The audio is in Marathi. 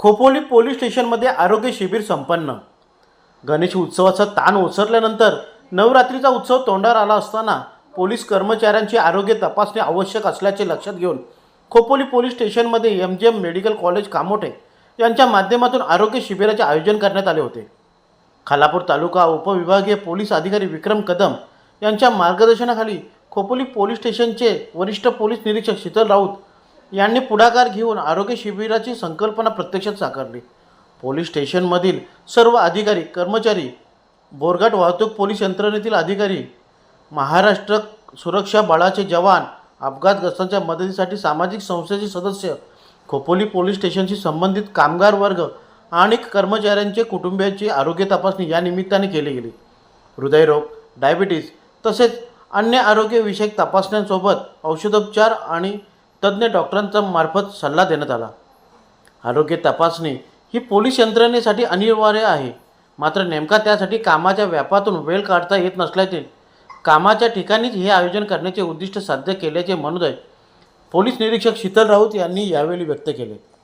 खोपोली पोलीस स्टेशनमध्ये आरोग्य शिबिर संपन्न. गणेश उत्सवाचा ताण ओसरल्यानंतर नवरात्रीचा उत्सव तोंडावर आला असताना पोलीस कर्मचाऱ्यांची आरोग्य तपासणे आवश्यक असल्याचे लक्षात घेऊन खोपोली पोलीस स्टेशनमध्ये M G M medical college Kamothe यांच्या माध्यमातून आरोग्य शिबिराचे आयोजन करण्यात आले होते. खालापूर तालुका उपविभागीय पोलीस अधिकारी विक्रम कदम यांच्या मार्गदर्शनाखाली खोपोली पोलीस स्टेशनचे वरिष्ठ पोलीस निरीक्षक शीतल राऊत यांनी पुढाकार घेऊन आरोग्य शिबिराची संकल्पना प्रत्यक्षात साकारली. पोलीस स्टेशनमधील सर्व अधिकारी कर्मचारी बोरघाट वाहतूक पोलीस यंत्रणेतील अधिकारी महाराष्ट्र सुरक्षा बळाचे जवान अपघातग्रस्तांच्या मदतीसाठी सामाजिक संस्थेचे सदस्य खोपोली पोलीस स्टेशनशी संबंधित कामगार वर्ग आणि कर्मचाऱ्यांचे कुटुंबियांची आरोग्य तपासणी या निमित्ताने केली गेली. हृदयरोग डायबिटीज तसेच अन्य आरोग्यविषयक तपासण्यांसोबत औषधोपचार आणि तज्ज्ञ डॉक्टरांचा मार्फत सल्ला देण्यात आला. आरोग्य तपासणी ही पोलीस यंत्रणेसाठी अनिवार्य आहे. मात्र नेमका त्यासाठी कामाच्या व्यापातून वेळ काढता येत नसल्याचे कामाच्या ठिकाणीच हे आयोजन करण्याचे उद्दिष्ट साध्य केल्याचे मनोदय पोलीस निरीक्षक शीतल राऊत यांनी यावेळी व्यक्त केले.